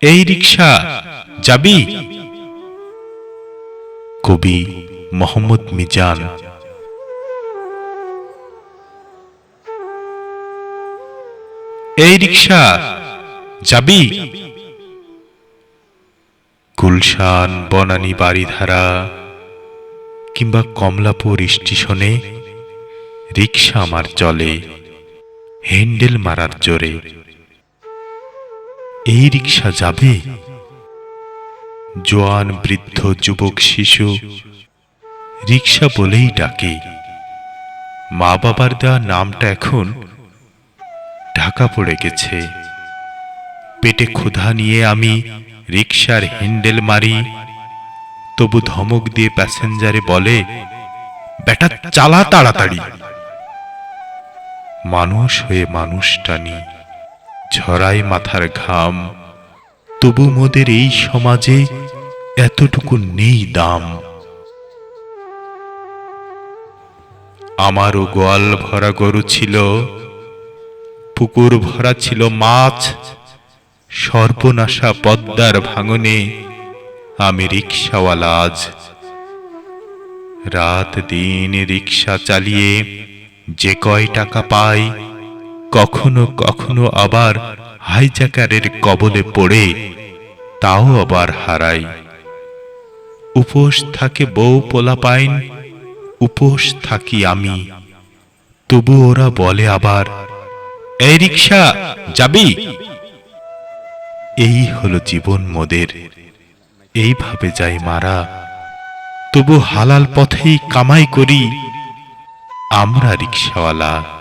এই রিক্সা যাবি? কবি মোহাম্মদ মিজান। এই রিক্সা যাবি? গুলশান, বনানী বাড়িধারা কিংবা কমলাপুর স্টেশনে রিক্সা আমার চলে। হ্যান্ডেল মারার জোরে। এই রিক্সা যাবে? জোয়ান, বৃদ্ধ, যুবক, শিশু রিক্সা বলেই ডাকে। মা বাবার দেওয়া নামটা এখন ঢাকা পড়ে গেছে। পেটে ক্ষুধা নিয়ে আমি রিক্সার হ্যান্ডেল মারি, তবু ধমক দিয়ে প্যাসেঞ্জারে বলে, বেটা, চালা তাড়াতাড়ি। মানুষ হয়ে মানুষ টানি। ঝরাই মাথার ঘাম। তবু মোদের এই সমাজে এতটুকু নেই দাম। আমারও গোয়াল ভরা গরু ছিল, পুকুর ভরা ছিল মাছ। সর্বনাশা পদ্মার ভাঙনে আমি রিক্সাওয়ালা আজ। রাত দিন রিক্সা চালিয়ে যে কয় টাকা পাই কখনো কখনো আবার হাইজাকারের কবলে পড়ে, তাও আবার হারাই। উপোস থাকে বউ পোলা পাইন উপোস থাকি আমি। তবু ওরা বলে আবার, এই রিক্সা যাবি? এই হলো জীবন মোদের। এইভাবে যাই মারা। তবু হালাল পথেই কামাই করি, আমরা রিক্সাওয়ালা